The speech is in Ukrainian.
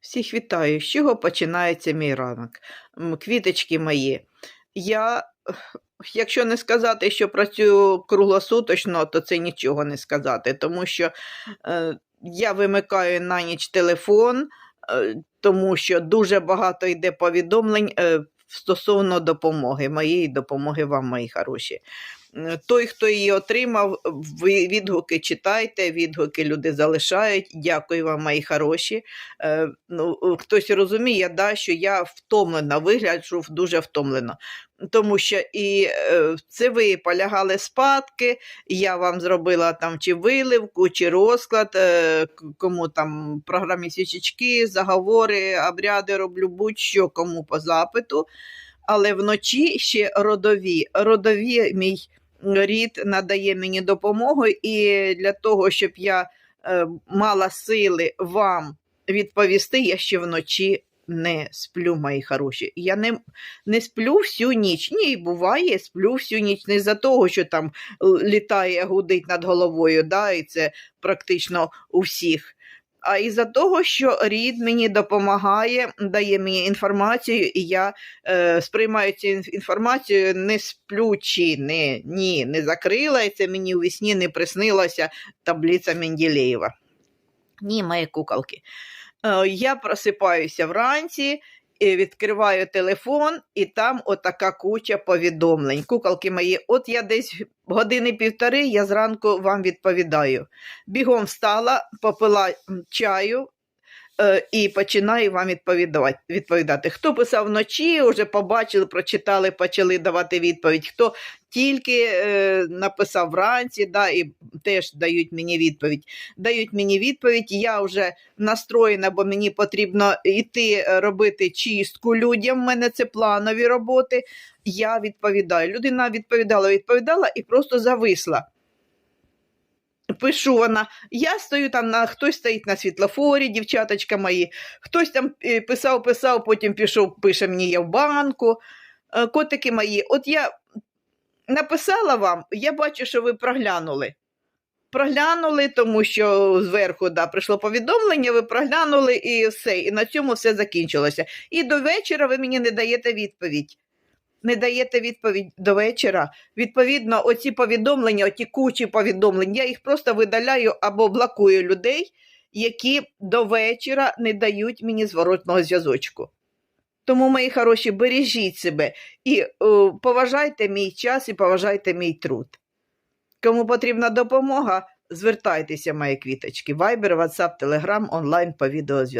Всіх вітаю. З чого починається мій ранок? Квіточки мої. Я, якщо не сказати, що працюю круглосуточно, то це нічого не сказати, тому що е, я вимикаю на ніч телефон, е, тому що дуже багато йде повідомлень е, стосовно допомоги, моєї допомоги вам, мої хороші. Е, Той, хто її отримав, ви відгуки читайте, відгуки люди залишають. Дякую вам, мої хороші. Е, ну, хтось розуміє, да, що я втомлена, вигляджу дуже втомлено. Тому що і е, це ви полягали спадки, я вам зробила там чи виливку, чи розклад, е, кому там програмі свічечки, заговори, обряди роблю, будь-що кому по запиту. Але вночі ще родові. Родові мій рід надає мені допомогу, і для того, щоб я е, мала сили вам відповісти, я ще вночі не сплю, мої хороші. Я не, не сплю всю ніч. Ні, буває, сплю всю ніч. Не за того, що там літає, гудить над головою, да, і це практично у всіх. А із-за того, що рід мені допомагає, дає мені інформацію, і я е, сприймаю цю інформацію не сплючи, не, ні, не закрила, і це мені у вісні не приснилася таблиця Менделєєва. Ні, мої куколки. Е, я просипаюся вранці, відкриваю телефон, і там отака куча повідомлень. Куколки мої, от я десь години півтори, я зранку вам відповідаю. Бігом встала, попила чаю. е, І починаю вам відповідати. відповідати. Хто писав вночі, вже побачили, прочитали, почали давати відповідь. Хто тільки е, написав вранці, да, і теж дають мені відповідь. Дають мені відповідь, я вже настроєна, бо мені потрібно йти робити чистку людям. У мене це планові роботи. Я відповідаю. Людина відповідала, відповідала і просто зависла. Пишу вона, я стою там, на хтось стоїть на світлофорі, дівчаточка мої, хтось там е, писав, писав, потім пішов, пише мені я в банку. Е, Котики мої, от я написала вам, я бачу, що ви проглянули. Проглянули, тому що зверху да, прийшло повідомлення, ви проглянули і все. І на цьому все закінчилося. І до вечора ви мені не даєте відповідь. Не даєте відповідь до вечора. Відповідно, оці повідомлення, оті кучі повідомлень, я їх просто видаляю або блокую людей, які до вечора не дають мені зворотного зв'язочку. Тому, мої хороші, бережіть себе і о, поважайте мій час і поважайте мій труд. Кому потрібна допомога, звертайтеся, мої квіточки. Viber, WhatsApp, Telegram, онлайн по відеозв'язку.